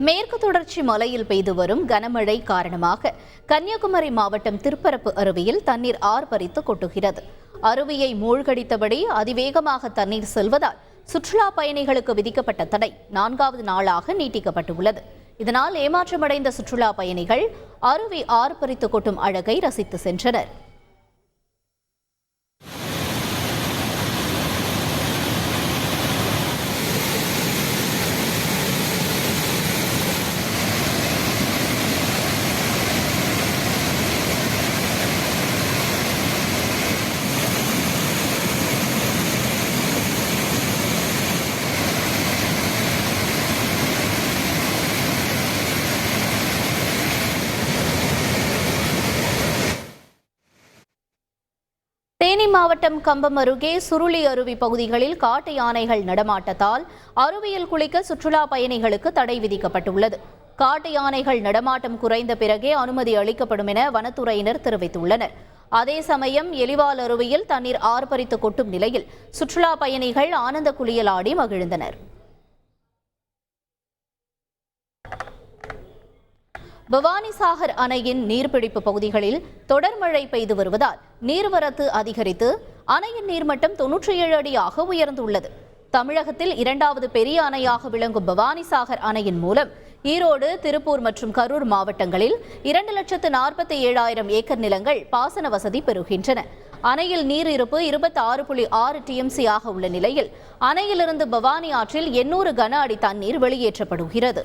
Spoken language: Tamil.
மேற்கு தொடர்ச்சி மலையில் பெய்து வரும் கனமழை காரணமாக கன்னியாகுமரி மாவட்டம் திருப்பரப்பு அருவியில் தண்ணீர் ஆர்ப்பரித்து கொட்டுகிறது. அருவியை மூழ்கடித்தபடி அதிவேகமாக தண்ணீர் செல்வதால் சுற்றுலா பயணிகளுக்கு விதிக்கப்பட்ட தடை நான்காவது நாளாக நீட்டிக்கப்பட்டுள்ளது. இதனால் ஏமாற்றமடைந்த சுற்றுலா பயணிகள் அருவி ஆர்ப்பரித்து கொட்டும் அழகை ரசித்து சென்றனர். தேனி மாவட்டம் கம்பம் அருகே சுருளி அருவி பகுதிகளில் காட்டு யானைகள் நடமாட்டத்தால் அருவியில் குளிக்க சுற்றுலா பயணிகளுக்கு தடை விதிக்கப்பட்டுள்ளது. காட்டு யானைகள் நடமாட்டம் குறைந்த பிறகே அனுமதி அளிக்கப்படும் என வனத்துறையினர் தெரிவித்துள்ளனர். அதே சமயம் எலிவால் அருவியில் தண்ணீர் ஆர்ப்பரித்து கொட்டும் நிலையில் சுற்றுலா பயணிகள் ஆனந்த குளியலாடி மகிழ்ந்தனர். பவானிசாகர் அணையின் நீர்பிடிப்பு பகுதிகளில் தொடர் மழை பெய்து வருவதால் நீர்வரத்து அதிகரித்து அணையின் நீர்மட்டம் தொன்னூற்றி ஏழு அடியாக உயர்ந்துள்ளது. தமிழகத்தில் இரண்டாவது பெரிய அணையாக விளங்கும் பவானிசாகர் அணையின் மூலம் ஈரோடு திருப்பூர் மற்றும் கரூர் மாவட்டங்களில் இரண்டு லட்சத்து நாற்பத்தி ஏழாயிரம் ஏக்கர் நிலங்கள் பாசன வசதி பெறுகின்றன. அணையில் நீர் இருப்பு இருபத்தி ஆறு புள்ளி ஆறு டிஎம்சி ஆக உள்ள நிலையில் அணையிலிருந்து பவானி ஆற்றில் எண்ணூறு கன அடி தண்ணீர் வெளியேற்றப்படுகிறது.